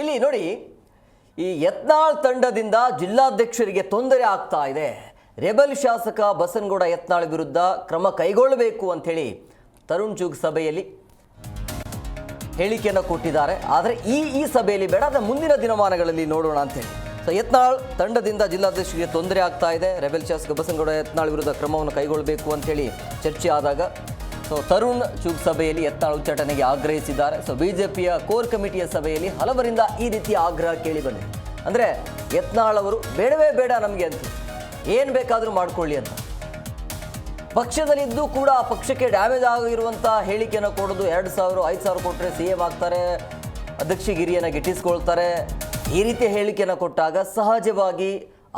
ಇಲ್ಲಿ ನೋಡಿ, ಈ ಯತ್ನಾಳ್ ತಂಡದಿಂದ ಜಿಲ್ಲಾಧ್ಯಕ್ಷರಿಗೆ ತೊಂದರೆ ಆಗ್ತಾ ಇದೆ. ರೆಬಲ್ ಶಾಸಕ ಬಸನಗೌಡ ಯತ್ನಾಳ್ ವಿರುದ್ಧ ಕ್ರಮ ಕೈಗೊಳ್ಳಬೇಕು ಅಂಥೇಳಿ ತರುಣ್ ಚೂಗ್ ಸಭೆಯಲ್ಲಿ ಹೇಳಿಕೆಯನ್ನು ಕೊಟ್ಟಿದ್ದಾರೆ. ಆದರೆ ಈ ಈ ಸಭೆಯಲ್ಲಿ ಬೇಡ ಅದರ ಮುಂದಿನ ದಿನಮಾನಗಳಲ್ಲಿ ನೋಡೋಣ ಅಂತೇಳಿ ಸೊ ಯತ್ನಾಳ್ ತಂಡದಿಂದ ಜಿಲ್ಲಾಧ್ಯಕ್ಷರಿಗೆ ತೊಂದರೆ ಆಗ್ತಾ ಇದೆ. ರೆಬೆಲ್ ಶಾಸಕ ಬಸನಗೌಡ ಯತ್ನಾಳ್ ವಿರುದ್ಧ ಕ್ರಮವನ್ನು ಕೈಗೊಳ್ಳಬೇಕು ಅಂತೇಳಿ ಚರ್ಚೆ ಆದಾಗ ಸೊ ತರುಣ್ ಚೂಗ್ ಸಭೆಯಲ್ಲಿ ಎತ್ತಾಳು ಉಚ್ಚಾಟನೆಗೆ ಆಗ್ರಹಿಸಿದ್ದಾರೆ. ಸೊ ಬಿಜೆಪಿಯ ಕೋರ್ ಕಮಿಟಿಯ ಸಭೆಯಲ್ಲಿ ಹಲವರಿಂದ ಈ ರೀತಿಯ ಆಗ್ರಹ ಕೇಳಿ ಬಂದಿದೆ. ಅಂದರೆ ಯತ್ನಾಳ್ ಅವರು ಬೇಡವೇ ಬೇಡ ನಮಗೆ ಅಂತ. ಏನು ಬೇಕಾದರೂ ಮಾಡ್ಕೊಳ್ಳಿ ಅಂತ. ಪಕ್ಷದಲ್ಲಿದ್ದು ಕೂಡ ಆ ಪಕ್ಷಕ್ಕೆ ಡ್ಯಾಮೇಜ್ ಆಗಿರುವಂಥ ಹೇಳಿಕೆಯನ್ನು ಕೊಡೋದು ಎರಡು ಸಾವಿರ, ಐದು ಸಾವಿರ ಕೊಟ್ಟರೆ ಸಿ ಎಂ ಆಗ್ತಾರೆ ಅಧ್ಯಕ್ಷಗಿರಿಯನ್ನು ಗಿಟ್ಟಿಸ್ಕೊಳ್ತಾರೆ. ಈ ರೀತಿಯ ಹೇಳಿಕೆಯನ್ನು ಕೊಟ್ಟಾಗ ಸಹಜವಾಗಿ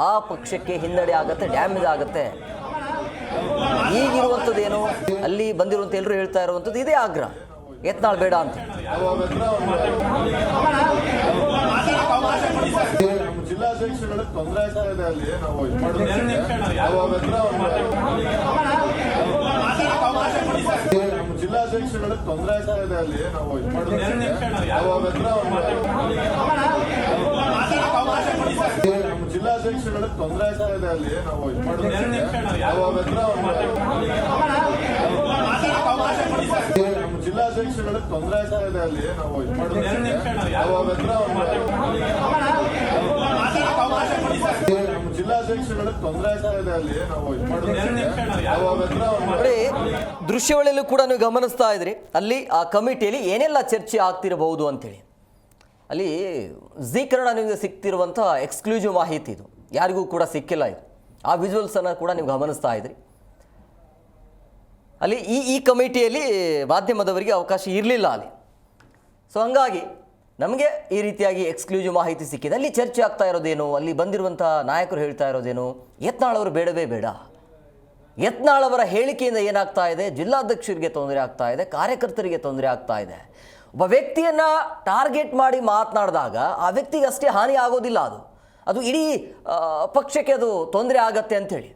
ಆ ಪಕ್ಷಕ್ಕೆ ಹಿನ್ನಡೆ ಆಗುತ್ತೆ ಡ್ಯಾಮೇಜ್ ಆಗುತ್ತೆ. ಈಗಿರುವಂಥದ್ದೇನು? ಅಲ್ಲಿ ಬಂದಿರುವಂಥ ಎಲ್ಲರೂ ಹೇಳ್ತಾ ಇರುವಂಥದ್ದು ಇದೇ ಆಗ್ರಹ. ಯತ್ನಾಳ್ ಬೇಡ ಅಂತ. ಜಿಲ್ಲಾಧ್ಯಕ್ಷಗಳಿಗೆ ತೊಂದರೆ ಆಗ್ತಾ ಇದೆ ಅಲ್ಲಿ. ನಾವು ನಮ್ಮ ಜಿಲ್ಲಾಧ್ಯಕ್ಷಗಳಿಗೆ ತೊಂದರೆ ಆಗ್ತಾ ಇದೆ ಅಲ್ಲಿ. ನಾವು ನಮ್ಮ ಜಿಲ್ಲಾಧ್ಯಕ್ಷಗಳಿಗೆ ತೊಂದರೆ ಆಗ್ತಾ ಇದೆ ಅಲ್ಲಿ. ನಾವು ನಮ್ಮ ಜಿಲ್ಲಾಧ್ಯಕ್ಷಗಳಿಗೆ ತೊಂದರೆ ಆಗ್ತಾ ಇದೆ ಅಲ್ಲಿ. ನಾವು ನಮ್ಮ ಜಿಲ್ಲಾಧ್ಯಕ್ಷಗಳಿಗೆ ತೊಂದರೆ ಆಗ್ತಾ ಇದೆ ಅಲ್ಲಿ. ನಾವು ದೃಶ್ಯಾವಳಿಯಲ್ಲೂ ಕೂಡ ನೀವು ಗಮನಿಸ್ತಾ ಇದ್ರಿ. ಅಲ್ಲಿ ಆ ಕಮಿಟಿಯಲ್ಲಿ ಏನೆಲ್ಲ ಚರ್ಚೆ ಆಗ್ತಿರಬಹುದು ಅಂತೇಳಿ. ಅಲ್ಲಿ ಕನ್ನಡ ನಿಮಗೆ ಸಿಗ್ತಿರುವಂಥ ಎಕ್ಸ್ಕ್ಲೂಸಿವ್ ಮಾಹಿತಿ ಇದು. ಯಾರಿಗೂ ಕೂಡ ಸಿಕ್ಕಿಲ್ಲ ಇದು. ಆ ವಿಜುವಲ್ಸನ್ನು ಕೂಡ ನೀವು ಗಮನಿಸ್ತಾ ಇದ್ರಿ. ಅಲ್ಲಿ ಈ ಈ ಕಮಿಟಿಯಲ್ಲಿ ಮಾಧ್ಯಮದವರಿಗೆ ಅವಕಾಶ ಇರಲಿಲ್ಲ ಅಲ್ಲಿ. ಸೊ ಹಂಗಾಗಿ ನಮಗೆ ಈ ರೀತಿಯಾಗಿ ಎಕ್ಸ್ಕ್ಲೂಸಿವ್ ಮಾಹಿತಿ ಸಿಕ್ಕಿದೆ. ಅಲ್ಲಿ ಚರ್ಚೆ ಆಗ್ತಾ ಇರೋದೇನು? ಅಲ್ಲಿ ಬಂದಿರುವಂಥ ನಾಯಕರು ಹೇಳ್ತಾ ಇರೋದೇನು? ಯತ್ನಾಳವರು ಬೇಡವೇ ಬೇಡ. ಯತ್ನಾಳವರ ಹೇಳಿಕೆಯಿಂದ ಏನಾಗ್ತಾ ಇದೆ? ಜಿಲ್ಲಾಧ್ಯಕ್ಷರಿಗೆ ತೊಂದರೆ ಆಗ್ತಾ ಇದೆ, ಕಾರ್ಯಕರ್ತರಿಗೆ ತೊಂದರೆ ಆಗ್ತಾ ಇದೆ. ಒಬ್ಬ ವ್ಯಕ್ತಿಯನ್ನು ಟಾರ್ಗೆಟ್ ಮಾಡಿ ಮಾತನಾಡಿದಾಗ ಆ ವ್ಯಕ್ತಿಗೆ ಅಷ್ಟೇ ಹಾನಿ ಆಗೋದಿಲ್ಲ ಅದು. ಅದು ಇಡೀ ಪಕ್ಷಕ್ಕೆ ಅದು ತೊಂದರೆ ಆಗತ್ತೆ ಅಂಥೇಳಿ.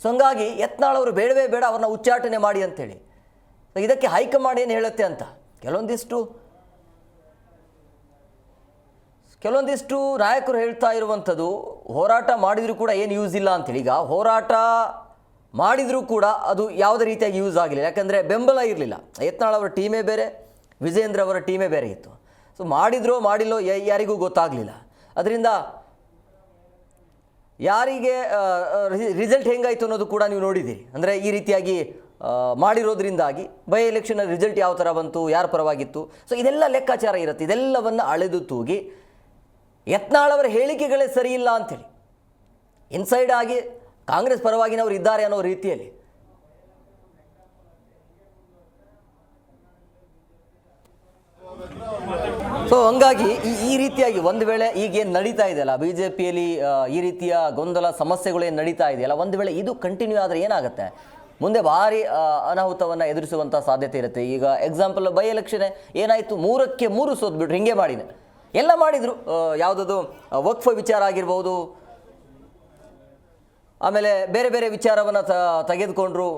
ಸೊ ಹಂಗಾಗಿ ಯತ್ನಾಳ್ ಅವರು ಬೇಡವೇ ಬೇಡ ಅವ್ರನ್ನ ಉಚ್ಚಾಟನೆ ಮಾಡಿ ಅಂಥೇಳಿ. ಇದಕ್ಕೆ ಹೈಕಮಾಂಡ್ ಏನು ಹೇಳುತ್ತೆ ಅಂತ? ಕೆಲವೊಂದಿಷ್ಟು ಕೆಲವೊಂದಿಷ್ಟು ನಾಯಕರು ಹೇಳ್ತಾ ಇರುವಂಥದ್ದು, ಹೋರಾಟ ಮಾಡಿದರೂ ಕೂಡ ಏನು ಯೂಸ್ ಇಲ್ಲ ಅಂತೇಳಿ ಈಗ ಹೋರಾಟ ಮಾಡಿದರೂ ಕೂಡ ಅದು ಯಾವುದೇ ರೀತಿಯಾಗಿ ಯೂಸ್ ಆಗಲಿಲ್ಲ. ಯಾಕಂದರೆ ಬೆಂಬಲ ಇರಲಿಲ್ಲ. ಯತ್ನಾಳ್ ಅವರ ಟೀಮೇ ಬೇರೆ. ವಿಜೇಂದ್ರ ಅವರ ಟೀಮೇ ಬೇರೆ ಇತ್ತು. ಸೊ ಮಾಡಿದ್ರೋ ಮಾಡಿಲ್ಲೋ ಯಾರಿಗೂ ಗೊತ್ತಾಗಲಿಲ್ಲ. ಅದರಿಂದ ಯಾರಿಗೆ ರಿಸಲ್ಟ್ ಹೆಂಗಾಯಿತು ಅನ್ನೋದು ಕೂಡ ನೀವು ನೋಡಿದ್ದೀರಿ. ಅಂದರೆ ಈ ರೀತಿಯಾಗಿ ಮಾಡಿರೋದ್ರಿಂದಾಗಿ ಬೈ ಎಲೆಕ್ಷನ್ ರಿಸಲ್ಟ್ ಯಾವ ಥರ ಬಂತು, ಯಾರ ಪರವಾಗಿತ್ತು. ಸೊ ಇದೆಲ್ಲ ಲೆಕ್ಕಾಚಾರ ಇರುತ್ತೆ. ಇದೆಲ್ಲವನ್ನು ಅಳೆದು ತೂಗಿ ಯತ್ನಾಳ್ ಅವರ ಹೇಳಿಕೆಗಳೇ ಸರಿ ಇಲ್ಲ ಅಂಥೇಳಿ. ಇನ್ಸೈಡ್ ಆಗಿ ಕಾಂಗ್ರೆಸ್ ಪರವಾಗಿನವರು ಇದ್ದಾರೆ ಅನ್ನೋ ರೀತಿಯಲ್ಲಿ ಸೊ ಹಂಗಾಗಿ ಈ ಈ ರೀತಿಯಾಗಿ ಒಂದು ವೇಳೆ ಈಗೇನು ನಡೀತಾ ಇದೆಯಲ್ಲ ಬಿ ಜೆ ಪಿಯಲ್ಲಿ ಈ ರೀತಿಯ ಗೊಂದಲ ಸಮಸ್ಯೆಗಳು ಏನು ನಡೀತಾ ಇದೆಯಲ್ಲ, ಒಂದು ವೇಳೆ ಇದು ಕಂಟಿನ್ಯೂ ಆದರೆ ಏನಾಗುತ್ತೆ? ಮುಂದೆ ಭಾರಿ ಅನಾಹುತವನ್ನು ಎದುರಿಸುವಂಥ ಸಾಧ್ಯತೆ ಇರುತ್ತೆ. ಈಗ ಎಕ್ಸಾಂಪಲ್ ಬೈ ಎಲೆಕ್ಷನ್ ಏನಾಯಿತು? ಮೂರಕ್ಕೆ ಮೂರು ಸೋತ್ಬಿಟ್ರು, ಹಿಂಗೆ ಮಾಡಿನ. ಎಲ್ಲ ಮಾಡಿದರು. ಯಾವುದದು? ವಕ್ಫ ವಿಚಾರ ಆಗಿರ್ಬೋದು. ಆಮೇಲೆ ಬೇರೆ ಬೇರೆ ವಿಚಾರವನ್ನು ತೆಗೆದುಕೊಂಡ್ರು.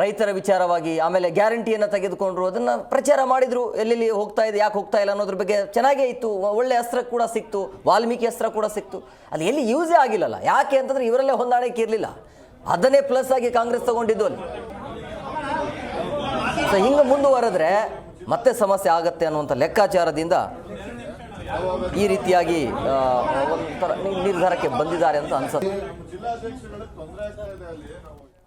ರೈತರ ವಿಚಾರವಾಗಿ ಆಮೇಲೆ ಗ್ಯಾರಂಟಿಯನ್ನು ತೆಗೆದುಕೊಂಡ್ರು, ಅದನ್ನು ಪ್ರಚಾರ ಮಾಡಿದರು, ಎಲ್ಲೆಲ್ಲಿ ಹೋಗ್ತಾ ಇದೆ, ಯಾಕೆ ಹೋಗ್ತಾ ಇಲ್ಲ ಅನ್ನೋದ್ರ ಬಗ್ಗೆ ಚೆನ್ನಾಗೇ ಇತ್ತು ಒಳ್ಳೆ ಅಸ್ತ್ರ ಕೂಡ ಸಿಕ್ತು, ವಾಲ್ಮೀಕಿ ಅಸ್ತ್ರ ಕೂಡ ಸಿಕ್ತು. ಅದು ಎಲ್ಲಿ ಯೂಸೇ ಆಗಿಲ್ಲಲ್ಲ, ಯಾಕೆ ಅಂತಂದ್ರೆ ಇವರಲ್ಲೇ ಹೊಂದಾಣಿಕೆ ಇರಲಿಲ್ಲ. ಅದನ್ನೇ ಪ್ಲಸ್ ಆಗಿ ಕಾಂಗ್ರೆಸ್ ತಗೊಂಡಿದ್ದು ಅಲ್ಲಿ. ಸೊ ಹಿಂಗೆ ಮುಂದುವರೆದ್ರೆ ಮತ್ತೆ ಸಮಸ್ಯೆ ಆಗತ್ತೆ ಅನ್ನುವಂಥ ಲೆಕ್ಕಾಚಾರದಿಂದ ಈ ರೀತಿಯಾಗಿ ಒಂಥರ ನಿರ್ಧಾರಕ್ಕೆ ಬಂದಿದ್ದಾರೆ ಅಂತ ಅನ್ಸುತ್ತೆ.